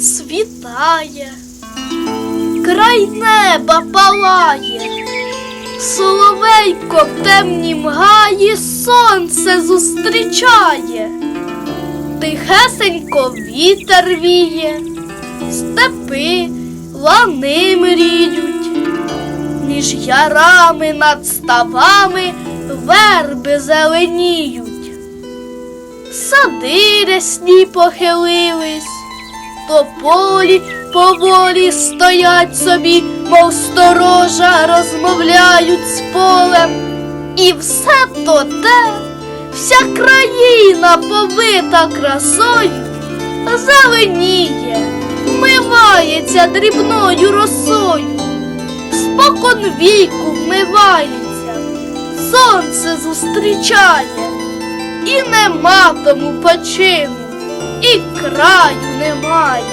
Світає, край неба палає, соловейко в темнім гаї сонце зустрічає, тихесенько вітер віє, степи лани мріють, ярами над ставами верби зеленіють, сади рясні похилились тополі поволі стоять собі, мов сторожа, розмовляють з полем. І все то те, вся країна повита красою, зеленіє, вмивається дрібною росою, спокон віку вмивається, сонце зустрічає, і нема тому почину, і краю немає.